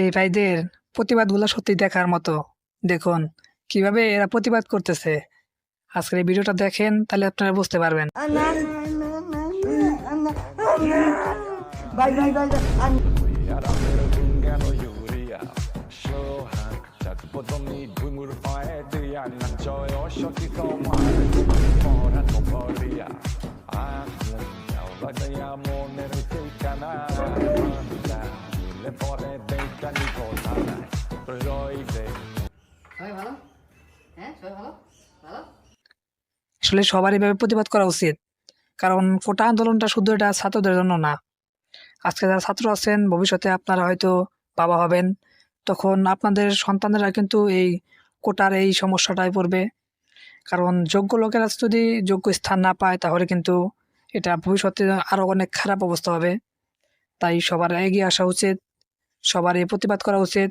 এই ভাইদের প্রতিবাদগুলো সত্যি দেখার মতো। দেখুন কীভাবে এরা প্রতিবাদ করতেছে। আজকের এই ভিডিওটা দেখেন তাহলে আপনারা বুঝতে পারবেন। Vai, আসলে সবার এইভাবে প্রতিবাদ করা উচিত। কারণ কোটা আন্দোলনটা শুধু এটা ছাত্রদের জন্য না। আজকে যারা ছাত্র আছেন ভবিষ্যতে আপনারা হয়তো বাবা হবেন। তখন আপনাদের সন্তানেরা কিন্তু এই কোটার এই সমস্যাটায় পড়বে। কারণ যোগ্য লোকেরা যদি যোগ্য স্থান না পায় তাহলে কিন্তু এটা ভবিষ্যতে আরও অনেক খারাপ অবস্থা হবে। তাই সবার এগিয়ে আসা উচিত। সবার এ প্রতিবাদ করা উচিত।